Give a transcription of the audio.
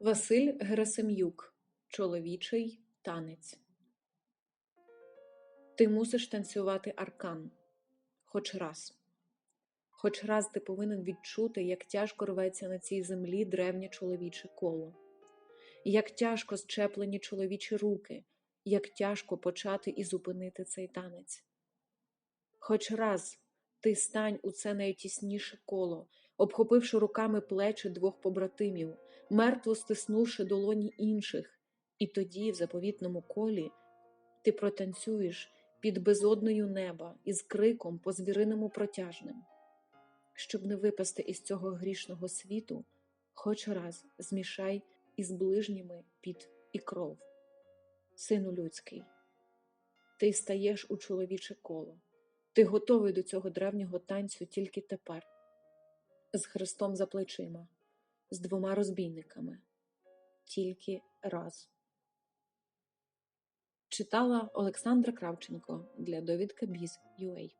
Василь Герасим'юк Чоловічий танець Ти мусиш танцювати аркан. Хоч раз. Хоч раз ти повинен відчути, як тяжко рветься на цій землі древнє чоловіче коло, як тяжко зчеплені чоловічі руки, як тяжко почати і зупинити цей танець. Хоч раз ти стань у це найтісніше коло, обхопивши руками плечі двох побратимів, мертво стиснувши долоні інших, і тоді, в заповітному колі, ти протанцюєш під безодною неба із криком по звіриному протяжним. Щоб не випасти із цього грішного світу, хоч раз змішай із ближніми під і кров. Сину людський, ти стаєш у чоловіче коло, ти готовий до цього древнього танцю тільки тепер, з Христом за плечима, з двома розбійниками, тільки раз. Читала Олександра Кравченко для довідка Біз.UA